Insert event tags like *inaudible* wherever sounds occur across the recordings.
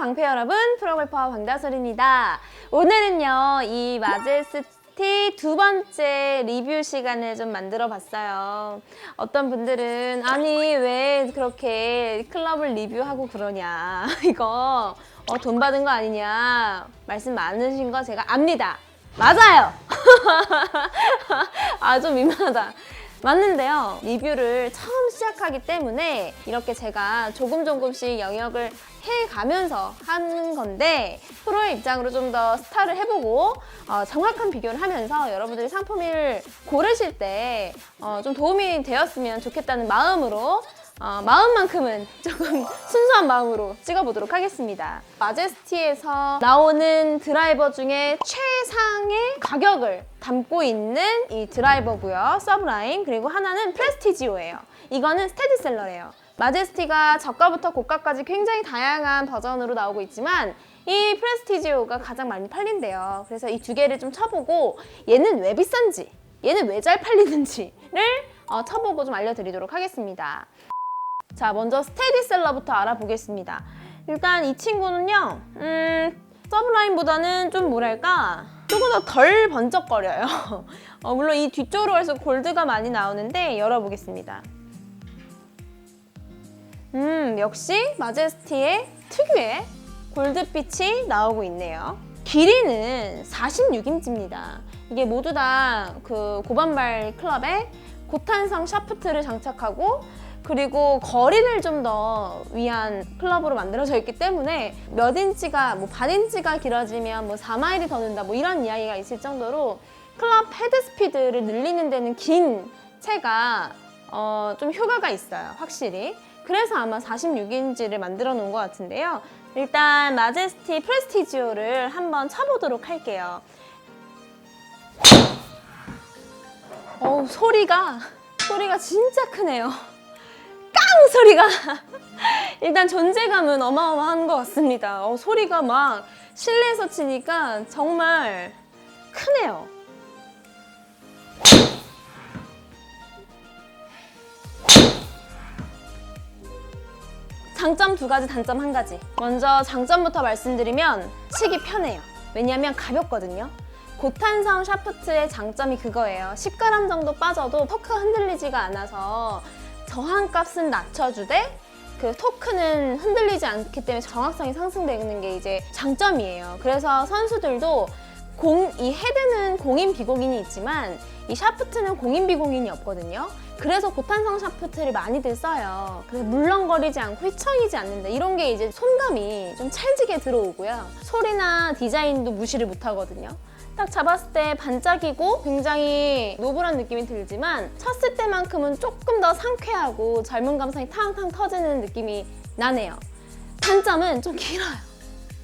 방패 여러분, 프로골퍼 방다솔입니다. 오늘은요, 이 마제스티 두 번째 리뷰 시간을 좀 만들어 봤어요. 어떤 분들은, 아니, 왜 그렇게 클럽을 리뷰하고 그러냐. *laughs* 이거, 어, 돈 받은 거 아니냐. 말씀 많으신 거 제가 압니다. 맞아요! *laughs* 아, 좀 민망하다. 맞는데요. 리뷰를 처음 시작하기 때문에 이렇게 제가 조금 조금씩 영역을 해가면서 하는 건데 프로의 입장으로 좀 더 스타를 해보고 어, 정확한 비교를 하면서 여러분들이 상품을 고르실 때 어, 좀 도움이 되었으면 좋겠다는 마음으로 어, 마음만큼은 조금 *laughs* 순수한 마음으로 찍어보도록 하겠습니다. 마제스티에서 나오는 드라이버 중에 최상의 가격을 담고 있는 이 드라이버고요. 서브라인 그리고 하나는 프레스티지오예요. 이거는 스테디셀러래요. 마제스티가 저가부터 고가까지 굉장히 다양한 버전으로 나오고 있지만 이 프레스티지오가 가장 많이 팔린대요. 그래서 이 두 개를 좀 쳐보고 얘는 왜 비싼지 얘는 왜 잘 팔리는지를 어, 쳐보고 좀 알려드리도록 하겠습니다. 자, 먼저 스테디셀러부터 알아보겠습니다. 일단 이 친구는요, 음, 서브라인보다는 좀 뭐랄까, 조금 더 덜 번쩍거려요. *laughs* 어, 물론 이 뒤쪽으로 해서 골드가 많이 나오는데 열어보겠습니다. 음, 역시 마제스티의 특유의 골드빛이 나오고 있네요. 길이는 46인치입니다. 이게 모두 다 그 고반발 클럽에 고탄성 샤프트를 장착하고 그리고 거리를 좀 더 위한 클럽으로 만들어져 있기 때문에 몇 인치가 뭐 반 인치가 길어지면 뭐 4마일이 더 는다 뭐 이런 이야기가 있을 정도로 클럽 헤드 스피드를 늘리는 데는 긴 채가 어, 좀 효과가 있어요 확실히. 그래서 아마 46인치를 만들어 놓은 것 같은데요. 일단 마제스티 프레스티지오를 한번 쳐보도록 할게요. 어우 소리가 소리가 진짜 크네요. 깡 소리가 *laughs* 일단 존재감은 어마어마한 것 같습니다. 어, 소리가 막 실내에서 치니까 정말 크네요. 장점 두 가지, 단점 한 가지. 먼저 장점부터 말씀드리면 치기 편해요. 왜냐하면 가볍거든요. 고탄성 샤프트의 장점이 그거예요. 10g 정도 빠져도 토크가 흔들리지가 않아서 저항값은 낮춰주되 그 토크는 흔들리지 않기 때문에 정확성이 상승되는 게 이제 장점이에요. 그래서 선수들도 공, 이 헤드는 공인 비공인이 있지만 이 샤프트는 공인 비공인이 없거든요. 그래서 고탄성 샤프트를 많이들 써요. 그래서 물렁거리지 않고 휘청이지 않는다. 이런 게 이제 손감이 좀 찰지게 들어오고요. 소리나 디자인도 무시를 못 하거든요. 딱 잡았을 때 반짝이고 굉장히 노블한 느낌이 들지만 쳤을 때만큼은 조금 더 상쾌하고 젊은 감성이 탕탕 터지는 느낌이 나네요. 단점은 좀 길어요.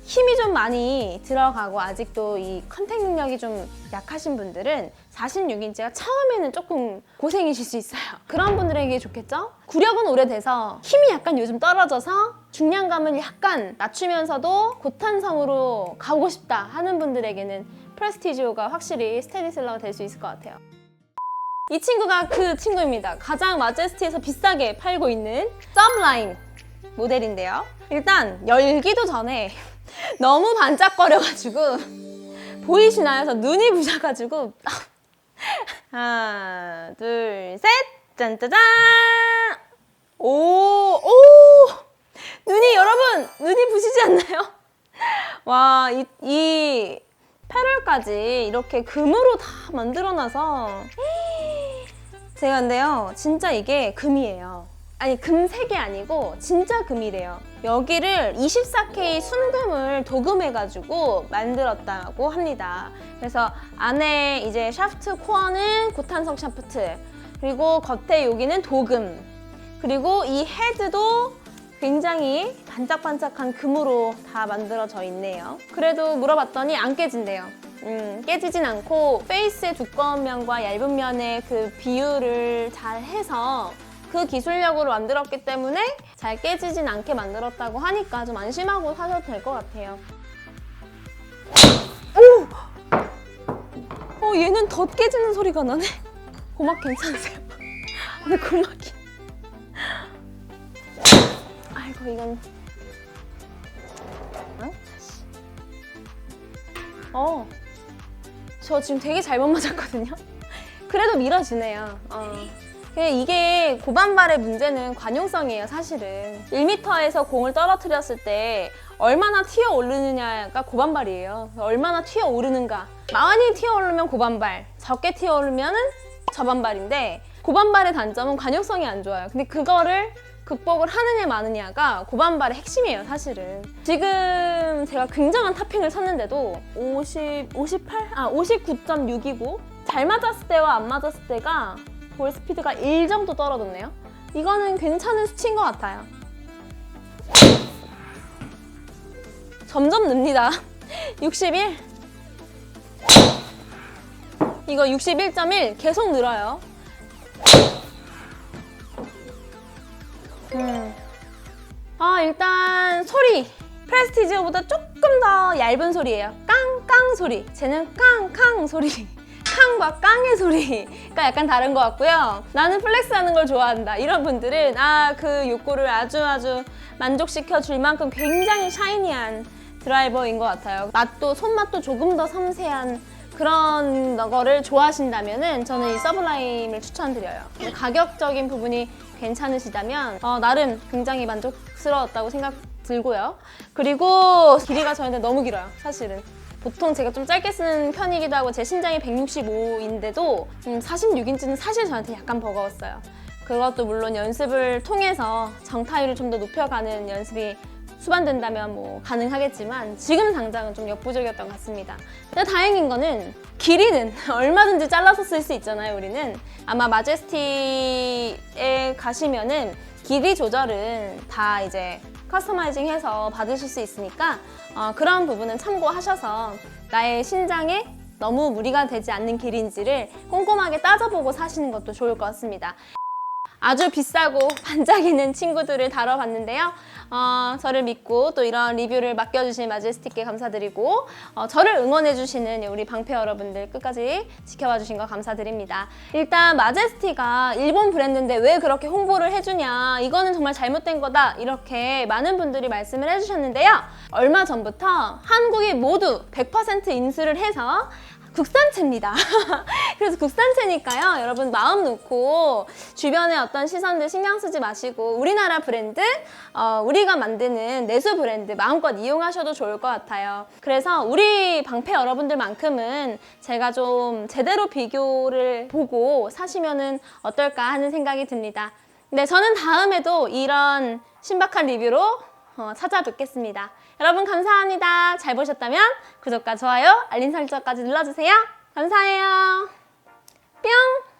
힘이 좀 많이 들어가고 아직도 이 컨택 능력이 좀 약하신 분들은 46인치가 처음에는 조금 고생이실 수 있어요. 그런 분들에게 좋겠죠? 구력은 오래돼서 힘이 약간 요즘 떨어져서 중량감을 약간 낮추면서도 고탄성으로 가고 싶다 하는 분들에게는 프레스티지오가 확실히 스테디셀러가 될 수 있을 것 같아요. 이 친구가 그 친구입니다. 가장 마제스티에서 비싸게 팔고 있는 썸라인 모델인데요. 일단 열기도 전에 *laughs* 너무 반짝거려가지고 보이시나요? 저 눈이 부셔가지고 *laughs* 하나 둘 셋 짠짜잔 오 오 눈이 여러분 눈이 부시지 않나요? *laughs* 와 이 이 패럴까지 이렇게 금으로 다 만들어놔서. 제가 근데요 진짜 이게 금이에요. 아니 금색이 아니고 진짜 금이래요. 여기를 24K 순금을 도금해가지고 만들었다고 합니다. 그래서 안에 이제 샤프트 코어는 고탄성 샤프트 그리고 겉에 여기는 도금 그리고 이 헤드도 굉장히 반짝반짝한 금으로 다 만들어져 있네요. 그래도 물어봤더니 안 깨진대요. 음, 깨지진 않고 페이스의 두꺼운 면과 얇은 면의 그 비율을 잘 해서 그 기술력으로 만들었기 때문에 잘 깨지진 않게 만들었다고 하니까 좀 안심하고 사셔도 될 것 같아요. 오! 어, 얘는 더 깨지는 소리가 나네. 고막 괜찮으세요? *laughs* 근데 고막 이. 아이고 이건 어, 저 지금 되게 잘못 맞았거든요. *laughs* 그래도 밀어지네요. 어. 이게 고반발의 문제는 관용성이에요, 사실은. 1m에서 공을 떨어뜨렸을 때 얼마나 튀어 오르느냐가 고반발이에요. 얼마나 튀어 오르는가. 많이 튀어 오르면 고반발, 적게 튀어 오르면은 저반발인데 고반발의 단점은 관용성이 안 좋아요. 근데 그거를 극복을 하느냐 마느냐가 고반발의 핵심이에요, 사실은. 지금 제가 굉장한 탑핑을 쳤는데도 50, 58? 아, 59.6이고 잘 맞았을 때와 안 맞았을 때가 볼 스피드가 1 정도 떨어졌네요. 이거는 괜찮은 수치인 것 같아요. 점점 늡니다. *laughs* 61. 이거 61.1 계속 늘어요. 음. 아, 일단 소리. 프레스티지오보다 조금 더 얇은 소리예요. 깡깡 소리. 쟤는 깡캉 소리. *laughs* 캉과 깡의 소리가 약간 다른 것 같고요. 나는 플렉스 하는 걸 좋아한다. 이런 분들은 아, 그 욕구를 아주 아주 만족시켜 줄 만큼 굉장히 샤이니한 드라이버인 것 같아요. 맛도, 손맛도 조금 더 섬세한 그런 거를 좋아하신다면 은 저는 이 서블라임을 추천드려요. 가격적인 부분이 괜찮으시다면 어, 나름 굉장히 만족스러웠다고 생각 들고요. 그리고 길이가 저한테 너무 길어요, 사실은. 보통 제가 좀 짧게 쓰는 편이기도 하고 제 신장이 165인데도 음, 46인치는 사실 저한테 약간 버거웠어요. 그것도 물론 연습을 통해서 정타율을 좀 더 높여가는 연습이 수반된다면 뭐 가능하겠지만 지금 당장은 좀 역부족이었던 것 같습니다. 근데 다행인 거는 길이는 *laughs* 얼마든지 잘라서 쓸 수 있잖아요, 우리는. 아마 마제스티에 가시면은 길이 조절은 다 이제 커스터마이징 해서 받으실 수 있으니까 어, 그런 부분은 참고하셔서 나의 신장에 너무 무리가 되지 않는 길인지를 꼼꼼하게 따져보고 사시는 것도 좋을 것 같습니다. 아주 비싸고 반짝이는 친구들을 다뤄봤는데요. 어, 저를 믿고 또 이런 리뷰를 맡겨주신 마제스틱께 감사드리고 어, 저를 응원해주시는 우리 방패 여러분들 끝까지 지켜봐 주신 거 감사드립니다. 일단 마제스티가 일본 브랜드인데 왜 그렇게 홍보를 해주냐 이거는 정말 잘못된 거다 이렇게 많은 분들이 말씀을 해주셨는데요. 얼마 전부터 한국이 모두 100% 인수를 해서 국산채입니다. *laughs* 그래서 국산채니까요. 여러분 마음 놓고 주변의 어떤 시선들 신경 쓰지 마시고 우리나라 브랜드, 어, 우리가 만드는 내수 브랜드 마음껏 이용하셔도 좋을 것 같아요. 그래서 우리 방패 여러분들만큼은 제가 좀 제대로 비교를 보고 사시면은 어떨까 하는 생각이 듭니다. 네, 저는 다음에도 이런 신박한 리뷰로 어, 찾아뵙겠습니다. 여러분 감사합니다. 잘 보셨다면 구독과 좋아요, 알림 설정까지 눌러주세요. 감사해요. 뿅!